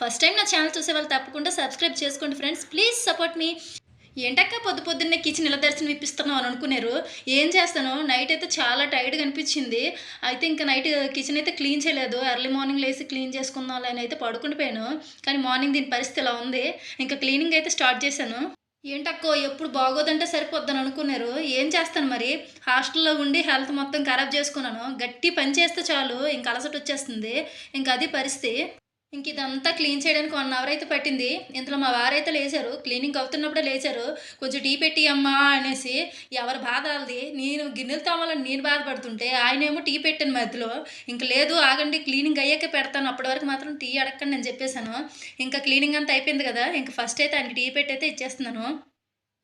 First time నా channel చూసే వాళ్ళు తప్పకుండా సబ్స్క్రైబ్ చేసుకోండి ఫ్రెండ్స్. ప్లీజ్ సపోర్ట్ మీ ఏంటక్క పొద్దు పొద్దున్నే కిచెన్ ఇలా దర్శనం ఇప్పిస్తున్నావు అని అనుకున్నారు. ఏం చేస్తాను? నైట్ అయితే చాలా టైర్డ్గా అనిపించింది. అయితే ఇంకా నైట్ కిచెన్ అయితే క్లీన్ చేయలేదు. ఎర్లీ మార్నింగ్ లేసి క్లీన్ చేసుకుందాం అని అయితే పడుకుండిపోయాను కానీ మార్నింగ్ దీని పరిస్థితి ఇలా ఉంది. ఇంకా క్లీనింగ్ అయితే స్టార్ట్ చేశాను. ఏంటక్కో? ఎప్పుడు బాగోదంటే సరిపోద్దని అనుకున్నారు. ఏం చేస్తాను మరి? హాస్టల్లో ఉండి హెల్త్ మొత్తం ఖరాబ్ చేసుకున్నాను. గట్టి పని చేస్తే చాలు. ఇంకా అలసట వచ్చేస్తుంది. ఇంకా అది పరిస్థితి. ఇంక ఇదంతా క్లీన్ చేయడానికి వన్ అవర్ అయితే పట్టింది. ఇంతలో మా వారైతే లేచారు. క్లీనింగ్ అవుతున్నప్పుడే లేచారు. కొంచెం టీ పెట్టి అమ్మా అనేసి ఎవరి బాధ వాళ్ళది. నేను గిన్నెలు తోమాలని నేను బాధపడుతుంటే ఆయనేమో టీ పెట్టాను మధ్యలో. ఇంక లేదు ఆగండి క్లీనింగ్ అయ్యాక పెడతాను. అప్పటి వరకు మాత్రం టీ అడగండి నేను చెప్పేశాను. ఇంకా క్లీనింగ్ అంతా అయిపోయింది కదా. ఇంకా ఫస్ట్ అయితే ఆయనకి టీ పెట్టి అయితే ఇచ్చేస్తున్నాను.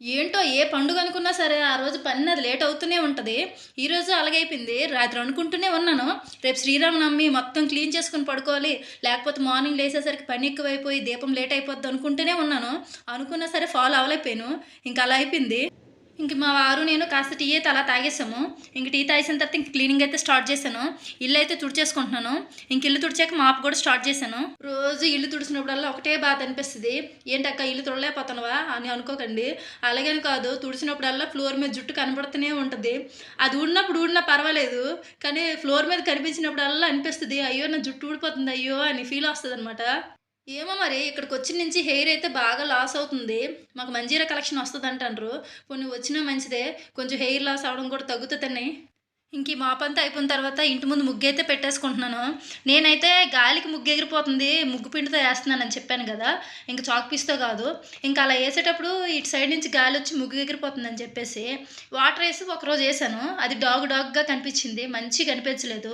ఏంటో ఏ పండుగ అనుకున్నా సరే ఆ రోజు పని అది లేట్ అవుతూనే ఉంటుంది. ఈరోజు అలాగైపోయింది రాత్రి అనుకుంటూనే ఉన్నాను. రేపు శ్రీరామనవమి మొత్తం క్లీన్ చేసుకుని పడుకోవాలి. లేకపోతే మార్నింగ్ లేచేసరికి పని ఎక్కువైపోయి దీపం లేట్ అయిపోద్ది అనుకుంటూనే ఉన్నాను. అనుకున్నా సరే ఫాలో అవ్వలేకపోయాను. ఇంకా అలా అయిపోయింది. ఇంక మా వారు నేను కాస్త టీ అయితే అలా తాగేసాము ఇంక టీ తాగేసిన తర్వాత ఇంక క్లీనింగ్ అయితే స్టార్ట్ చేశాను. ఇల్లు అయితే తుడిచేసుకుంటున్నాను. ఇంక ఇల్లు తుడిచాక మాపు కూడా స్టార్ట్ చేశాను. రోజు ఇల్లు తుడిచినప్పుడల్లా ఒకటే బాధ అనిపిస్తుంది. ఏంటక్క ఇల్లు తుడలేకపోతున్నావా అని అనుకోకండి. అలాగని కాదు. తుడిచినప్పుడల్లా ఫ్లోర్ మీద జుట్టు కనబడుతూనే ఉంటుంది. అది ఊడినప్పుడు ఊడినా పర్వాలేదు. కానీ ఫ్లోర్ మీద కనిపించినప్పుడల్లా అనిపిస్తుంది. అయ్యో నా జుట్టు ఊడిపోతుంది. అయ్యో అని ఫీల్ వస్తుంది అనమాట ఏమో మరి ఇక్కడికి వచ్చిన నుంచి హెయిర్ అయితే బాగా లాస్ అవుతుంది. మాకు మంజీరా కలెక్షన్ వస్తుంది అంటారు కొన్ని వచ్చినా మంచిదే. కొంచెం హెయిర్ లాస్ అవడం కూడా తగ్గుతుందని. ఇంక ఈ మాప్ అంతా అయిపోయిన తర్వాత ఇంటి ముందు ముగ్గు అయితే పెట్టేసుకుంటున్నాను. నేనైతే గాలికి ముగ్గు ఎగిరిపోతుంది ముగ్గు పిండితో వేస్తున్నానని చెప్పాను కదా ఇంక చాక్ పీస్తో కాదు. ఇంకా అలా వేసేటప్పుడు ఇటు సైడ్ నుంచి గాలి వచ్చి ముగ్గు ఎగిరిపోతుందని చెప్పేసి వాటర్ వేసి ఒకరోజు వేసాను. అది డాగ్ డాగ్గా కనిపించింది మంచిగా కనిపించలేదు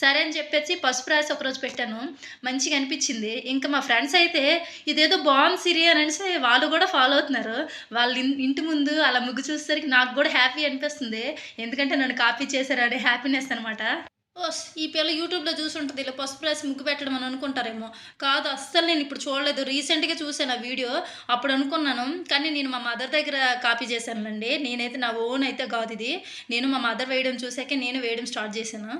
సరే అని చెప్పేసి పసుపు రాసి ఒకరోజు పెట్టాను మంచిగా అనిపించింది. ఇంకా మా ఫ్రెండ్స్ అయితే ఇదేదో బాగుంది సిరి అని అనేసి వాళ్ళు కూడా ఫాలో అవుతున్నారు. వాళ్ళ ఇంటి ముందు అలా ముగ్గు చూసేసరికి నాకు కూడా హ్యాపీ అనిపిస్తుంది. ఎందుకంటే నన్ను కాపీ చేశారు. అనే హ్యాపీనెస్ అనమాట ఓస్ ఈ పిల్ల యూట్యూబ్లో చూసుంటుంది ఇలా పసుపు రాసి ముగ్గు పెట్టడం అని అనుకుంటారేమో. కాదు అస్సలు నేను ఇప్పుడు చూడలేదు. రీసెంట్గా చూసాను ఆ వీడియో. అప్పుడు అనుకున్నాను. కానీ నేను మా మదర్ దగ్గర కాపీ చేశానులండి. నేనైతే నా ఓన్ అయితే కాదు ఇది. నేను మా మదర్ వేయడం చూసాకే నేను వేయడం స్టార్ట్ చేశాను.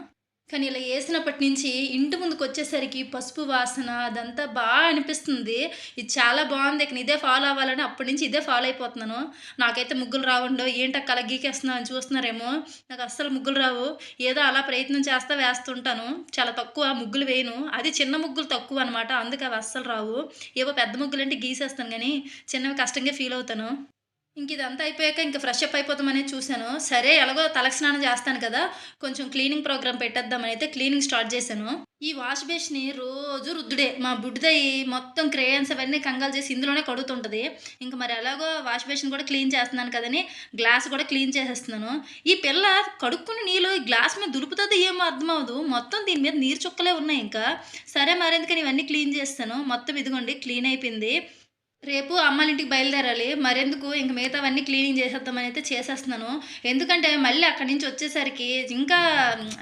కానీ ఇలా వేసినప్పటి నుంచి ఇంటి ముందుకు వచ్చేసరికి పసుపు వాసన అదంతా బాగా అనిపిస్తుంది. ఇది చాలా బాగుంది. ఇక ఇదే ఫాలో అవ్వాలని అప్పటి నుంచి ఇదే ఫాలో అయిపోతున్నాను. నాకైతే ముగ్గులు రావండో ఏంటో కల గీకేస్తున్నావు అని చూస్తున్నారేమో. నాకు అస్సలు ముగ్గులు రావు. ఏదో అలా ప్రయత్నం చేస్తా వేస్తుంటాను. చాలా తక్కువ ముగ్గులు వేయను. అది చిన్న ముగ్గులు తక్కువ అనమాట అందుకే అవి అస్సలు రావు. ఏవో పెద్ద ముగ్గులు అంటే గీసేస్తాను కానీ చిన్నవి కష్టంగా ఫీల్ అవుతాను. ఇంక ఇదంతా అయిపోయాక ఇంకా ఫ్రెష్ అప్ అయిపోతామని చూశాను. సరే ఎలాగో తలకి స్నానం చేస్తాను కదా కొంచెం క్లీనింగ్ ప్రోగ్రామ్ పెట్టేద్దామని అయితే క్లీనింగ్ స్టార్ట్ చేశాను. ఈ వాష్ బేస్ని రోజు రుద్దుడే. మా బుడ్డిదయ్యి మొత్తం క్రేయన్స్ అవన్నీ కంగాలు చేసి ఇందులోనే కడుగుతుంటుంది. ఇంకా మరి ఎలాగో వాష్ బేసిన్ కూడా క్లీన్ చేస్తున్నాను కదని గ్లాస్ కూడా క్లీన్ చేసేస్తున్నాను. ఈ పిల్ల కడుక్కుని నీళ్ళు ఈ గ్లాస్ మీద దులుపుతుంది ఏమో అర్థమవుదు మొత్తం దీని మీద నీరు చుక్కలే ఉన్నాయి ఇంకా. సరే మరెందుకని ఇవన్నీ క్లీన్ చేస్తాను. మొత్తం ఇదిగోండి క్లీన్ అయిపోయింది. రేపు అమ్మాలింటికి ఇంటికి బయలుదేరాలి. మరెందుకు? ఇంక మిగతావన్నీ క్లీనింగ్ చేసేద్దామని అయితే చేసేస్తున్నాను. ఎందుకంటే మళ్ళీ అక్కడి నుంచి వచ్చేసరికి ఇంకా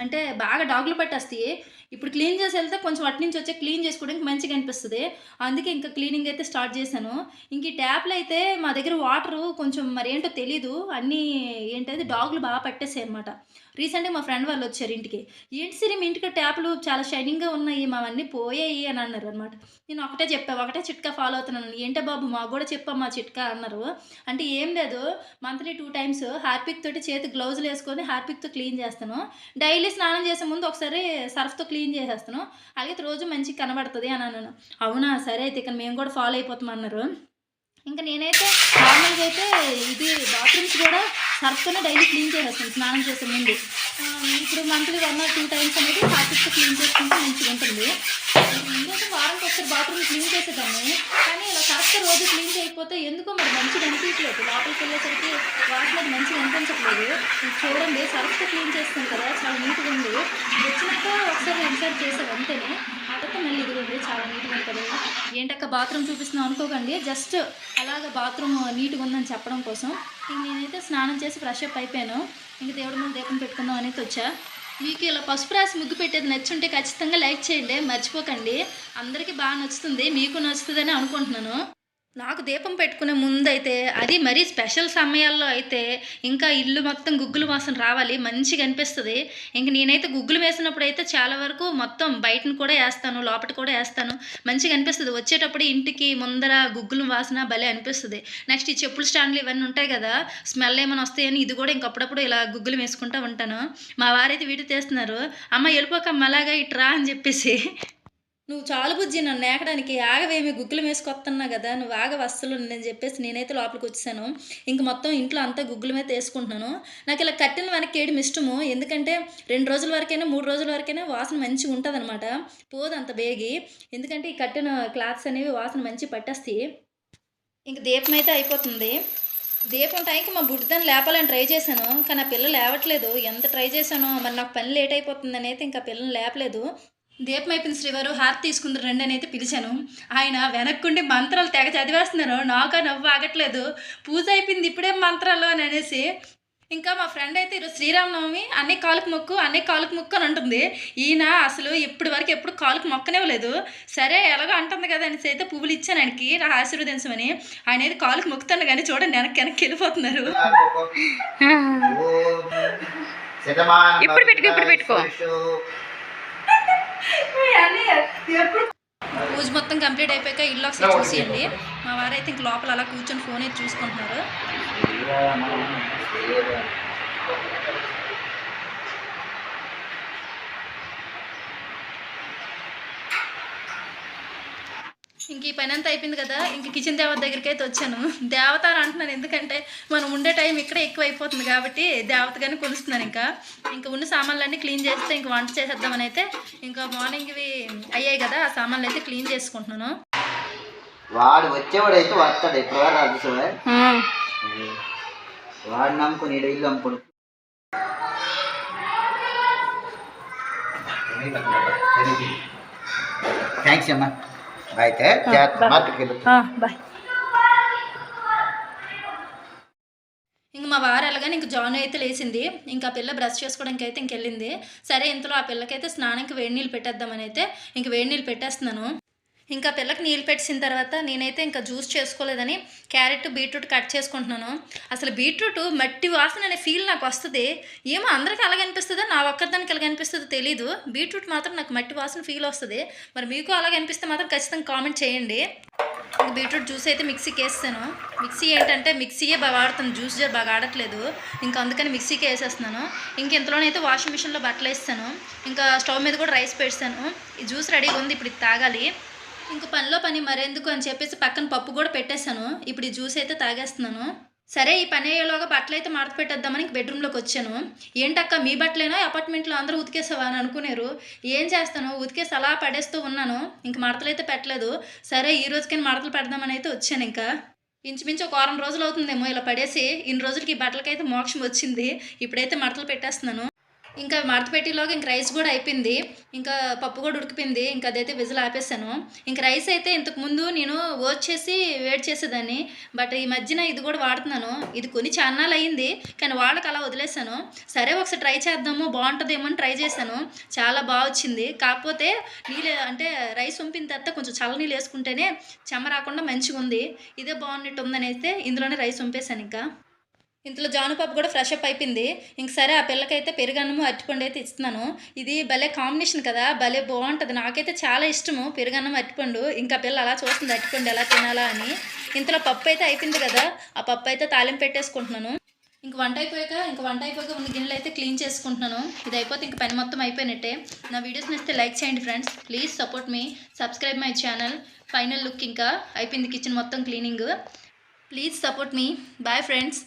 అంటే బాగా డాగులు పట్టేస్తాయి. ఇప్పుడు క్లీన్ చేసి వెళ్తే కొంచెం అటు నుంచి వచ్చే క్లీన్ చేసుకోవడానికి మంచిగా అనిపిస్తుంది. అందుకే ఇంకా క్లీనింగ్ అయితే స్టార్ట్ చేశాను. ఇంక ఈ ట్యాప్లు అయితే మా దగ్గర వాటరు కొంచెం మరి ఏంటో తెలీదు. అన్నీ ఏంటది? డాగులు బాగా పట్టేసాయి అనమాట రీసెంట్గా మా ఫ్రెండ్ వాళ్ళు వచ్చారు ఇంటికి. ఏంటి సిరి మీ ఇంటికి ట్యాప్లు చాలా షైనింగ్గా ఉన్నాయి మావన్నీ పోయాయి అని అన్నారు అనమాట నేను ఒకటే చెప్పా ఒకటే చిట్కా ఫాలో అవుతున్నాను. ఏంటే బాబు మాకు కూడా చెప్పమ్మా చిట్కా అన్నారు. అంటే ఏం లేదు మంత్లీ టూ టైమ్స్ హార్పిక్ తోటి చేతి గ్లౌజులు వేసుకొని హార్పిక్తో క్లీన్ చేస్తాను. డైలీ స్నానం చేసే ముందు ఒకసారి సర్ఫ్తో క్లీన్ చేసేస్తాను. అలాగే రోజు మంచిగా కనబడుతుంది అని అన్నాను. అవునా సరే అయితే ఇక్కడ మేము కూడా ఫాలో అయిపోతాం అన్నారు. ఇంకా నేనైతే నార్మల్గా అయితే ఇది బాత్రూమ్స్ కూడా సర్ఫ్తోనే డైలీ క్లీన్ చేసేస్తాను స్నానం చేసే ముందు. ఇప్పుడు monthly one or two times అనేది హార్పిక్తో క్లీన్ చేసుకుంటే మంచిగా ఉంటుంది. ఎందుకంటే వారానికి ఒకసారి బాత్రూమ్ క్లీన్ చేసేదాన్ని కానీ ఇలా కరెక్ట్ రోజు క్లీన్ చేయకపోతే ఎందుకో మరి మంచిగా అనిపించలేదు. లోపలికి వెళ్ళేసరికి వాటిలో మంచిగా అనిపించట్లేదు. చూడండి సర్ఫ్తో క్లీన్ చేస్తాను కదా చాలా నీట్గా ఉంది. వచ్చినాక ఒకసారి ఇన్సర్ట్ చేసాను అంతేనే. ఆ మళ్ళీ ఇదిగోండి చాలా నీట్గా ఉంటుంది. ఏంటక్క బాత్రూమ్ చూపిస్తున్నాం అనుకోకండి జస్ట్ అలాగ బాత్రూమ్ నీట్గా ఉందని చెప్పడం కోసం ఇంక నేనైతే స్నానం చేసి ఫ్రెష్ అప్ అయిపోయాను. ఇంక దేవుడి ముందు దీపం పెట్టుకుందాం అనేది వచ్చా. మీకు ఇలా పసుపు రాసి ముగ్గు పెట్టేది నచ్చుంటే ఖచ్చితంగా లైక్ చేయండి మర్చిపోకండి. అందరికీ బాగా నచ్చుతుంది మీకు నచ్చుతుందని అనుకుంటున్నాను. నాకు దీపం పెట్టుకునే ముందు అయితే అది మరీ స్పెషల్ సమయాల్లో అయితే ఇంకా ఇల్లు మొత్తం గుగ్గులు వాసన రావాలి మంచిగా అనిపిస్తుంది. ఇంక నేనైతే గుగ్గులు వేసినప్పుడు అయితే చాలా వరకు మొత్తం బయటను కూడా వేస్తాను లోపల కూడా వేస్తాను. మంచిగా అనిపిస్తుంది. వచ్చేటప్పుడు ఇంటికి ముందర గుగ్గులు వాసన భలే అనిపిస్తుంది. నెక్స్ట్ ఈ చెప్పుల స్టాండ్లు ఇవన్నీ ఉంటాయి కదా స్మెల్ ఏమైనా వస్తాయని ఇది కూడా ఇంకప్పుడప్పుడు ఇలా గుగ్గులు వేసుకుంటూ ఉంటాను. మా వారైతే వీడియో తీస్తున్నారు అమ్మ వెళ్ళిపోక అలాగా ఇట్రా అని చెప్పేసి నువ్వు చాలు బుజ్జి నన్ను ఏకడానికి ఆగవేమి గుగ్గులు వేసుకొస్తున్నా కదా నువ్వు ఆగ వస్తులు నేను చెప్పేసి నేనైతే లోపలికి వచ్చాను ఇంక మొత్తం ఇంట్లో అంతా గుగ్గుల మీద వేసుకుంటున్నాను. నాకు ఇలా కట్టిన వెనక్కి వేయడం ఇష్టము. ఎందుకంటే రెండు రోజుల వరకైనా మూడు రోజుల వరకైనా వాసన మంచిగా ఉంటుంది అనమాట పోదు అంత బేగి. ఎందుకంటే ఈ కట్టిన క్లాత్స్ అనేవి వాసన మంచి పట్టేస్తాయి. ఇంక దీపం అయితే అయిపోతుంది. దీపం టైంకి మా బుడ్డని లేపాలని ట్రై చేశాను. కానీ ఆ పిల్ల లేవట్లేదు. ఎంత ట్రై చేశానో మరి నాకు పని లేట్ అయిపోతుందని అయితే ఇంకా పిల్లని లేపలేదు. దీపం అయిపోయింది శ్రీవారు హారతి తీసుకుందరు రండి అని అయితే పిలిచాను. ఆయన వెనక్కుండి మంత్రాలు తెగ చదివేస్తున్నారు. నాకు నవ్వు ఆగట్లేదు. పూజ అయిపోయింది ఇప్పుడే మంత్రాలు అని అనేసి ఇంకా మా ఫ్రెండ్ అయితే ఈరోజు శ్రీరామనవమి అన్ని కాలుకు మొక్కు అన్ని కాలుకు మొక్కు అని అంటుంది. ఈయన అసలు ఇప్పటి వరకు ఎప్పుడు కాలుకు మొక్కనివ్వలేదు. సరే ఎలాగో అంటుంది కదా అనేసి అయితే పువ్వులు ఇచ్చాను ఆయనకి. నా ఆశీర్వదించమని ఆయన అయితే కాలుకు మొక్కుతాను కానీ చూడండి వెనక్కి వెనక్కి వెళ్ళిపోతున్నారు. ఇప్పుడు పెట్టుకో, ఇప్పుడు పెట్టుకో. పూజ మొత్తం కంప్లీట్ అయిపోయాక ఇల్లు ఒకసారి చూసేయండి. మా వారైతే ఇంక లోపల అలా కూర్చొని ఫోన్ అయితే చూసుకుంటున్నారు. ఇంక ఈ పని అంతా అయిపోయింది కదా ఇంక కిచెన్ దేవత దగ్గరికి అయితే వచ్చాను. దేవత అని అంటున్నాను ఎందుకంటే మనం ఉండే టైం ఇక్కడ ఎక్కువ అయిపోతుంది కాబట్టి దేవతగానే కొలుస్తున్నాను ఇంకా. ఇంకా ఉన్న సామాన్లన్నీ క్లీన్ చేస్తే ఇంక వంట చేసేద్దామని అయితే ఇంకా మార్నింగ్ ఇవి అయ్యాయి కదా ఆ సామాన్లు అయితే క్లీన్ చేసుకుంటున్నాను. వాడు వచ్చేవాడు అయితే వస్తాడు ఎప్పుడు రాదు సార్ వాడు నమ్ముకుని ఇల్లు అమ్ముకుని థ్యాంక్స్ అమ్మా. అయితే బాయ్. ఇంక మా వారు వెళ్ళగానే ఇంక జాను అయితే లేచింది. ఇంకా ఆ పిల్ల బ్రష్ చేసుకోవడానికి అయితే ఇంకెళ్ళింది. సరే ఇంతలో ఆ పిల్లకైతే స్నానంకి వేడి నీళ్ళు పెట్టేద్దామని అయితే ఇంక వేడి నీళ్ళు పెట్టేస్తున్నాను. ఇంకా పిల్లకి నీళ్ళు పెట్టిన తర్వాత నేనైతే ఇంకా జ్యూస్ చేసుకోలేదని క్యారెట్ బీట్రూట్ కట్ చేసుకుంటున్నాను. అసలు బీట్రూట్ మట్టి వాసన అనే ఫీల్ నాకు వస్తుంది. ఏమో అందరికీ అలాగే అనిపిస్తుందో నా ఒక్కదానికి అలాగే అనిపిస్తుందో తెలీదు. బీట్రూట్ మాత్రం నాకు మట్టి వాసన ఫీల్ వస్తుంది. మరి మీకు అలాగే అనిపిస్తే మాత్రం ఖచ్చితంగా కామెంట్ చేయండి. ఇంకా బీట్రూట్ జ్యూస్ అయితే మిక్సీకి వేస్తాను మిక్సీ ఏంటంటే మిక్సీయే బాగా వాడుతాను. జ్యూస్ జార్ బాగా ఆడట్లేదు ఇంకా అందుకని మిక్సీకి వేసేస్తున్నాను. ఇంక ఇంతలోనైతే వాషింగ్ మిషన్లో బట్టలు వేస్తాను ఇంకా స్టవ్ మీద కూడా రైస్ పెడతాను ఈ జ్యూస్ రెడీగా ఉంది ఇప్పుడు ఇది తాగాలి. ఇంక పనిలో పని మరెందుకు అని చెప్పేసి పక్కన పప్పు కూడా పెట్టేశాను. ఇప్పుడు ఈ జ్యూస్ అయితే తాగేస్తున్నాను. సరే ఈ పని అయ్యేలోగా బట్టలు అయితే మడత పెట్టేద్దామని బెడ్రూమ్లోకి వచ్చాను. ఏంటక్క మీ బట్టలేనా? అపార్ట్మెంట్లో అందరూ ఉతికేసావా అని అనుకున్నారు ఏం చేస్తాను? ఉతికేసి అలా పడేస్తూ ఉన్నాను. ఇంక మడతలు అయితే పెట్టలేదు. సరే ఈ రోజుకైనా మడతలు పెడదామని అయితే వచ్చాను ఇంకా. ఇంచుమించు ఒక వారం రోజులు అవుతుందేమో ఇలా పడేసి. ఇన్ని రోజులకి ఈ బట్టలకైతే మోక్షం వచ్చింది. ఇప్పుడైతే మడతలు పెట్టేస్తున్నాను. ఇంకా మడత పెట్టేలోగా ఇంక రైస్ కూడా అయిపోయింది. ఇంకా పప్పు కూడా ఉడికిపోయింది. ఇంకా అదైతే విజిల్ ఆపేసాను. ఇంక రైస్ అయితే ఇంతకుముందు నేను వర్క్ చేసి వేడి చేసేదాన్ని. బట్ ఈ మధ్యన ఇది కూడా వాడుతున్నాను. ఇది కొన్ని చాన్నాలు అయ్యింది కానీ వాళ్ళకి అలా వదిలేసాను. సరే ఒకసారి ట్రై చేద్దాము. బాగుంటుందేమో అని ట్రై చేశాను. చాలా బాగా వచ్చింది. కాకపోతే నీళ్ళు అంటే రైస్ వంపిన తర్వాత కొంచెం చల్ల నీళ్ళు వేసుకుంటేనే చెమ్మ రాకుండా మంచిగా ఉంది ఇదే బాగున్నట్టు ఉందని అయితే ఇందులోనే రైస్ వంపేశాను ఇంకా. ఇంతలో జానుపాపు కూడా ఫ్రెష్ అప్ అయిపోయింది. ఇంక సరే ఆ పిల్లకైతే పెరుగన్నము అరటిపండు అయితే ఇస్తున్నాను. ఇది భలే కాంబినేషన్ కదా భలే బాగుంటుంది. నాకైతే చాలా ఇష్టము పెరుగన్నం అరటిపండు. ఇంకా పిల్ల అలా చూస్తుంది అరటిపండు ఎలా తినాలా అని. ఇంతలో పప్పు అయితే అయిపోయింది కదా ఆ పప్పు అయితే తాలింపు పెట్టేసుకుంటున్నాను. ఇంక వంట అయిపోయాక ఇంక వంట అయిపోయాక ఉన్న గిన్నెలు అయితే క్లీన్ చేసుకుంటున్నాను. ఇది అయిపోతే ఇంక పని మొత్తం అయిపోయినట్టే. నా వీడియోస్ నచ్చితే లైక్ చేయండి friends please support me subscribe my channel final look ఇంకా అయిపోయింది కిచెన్ మొత్తం cleaning please support me bye friends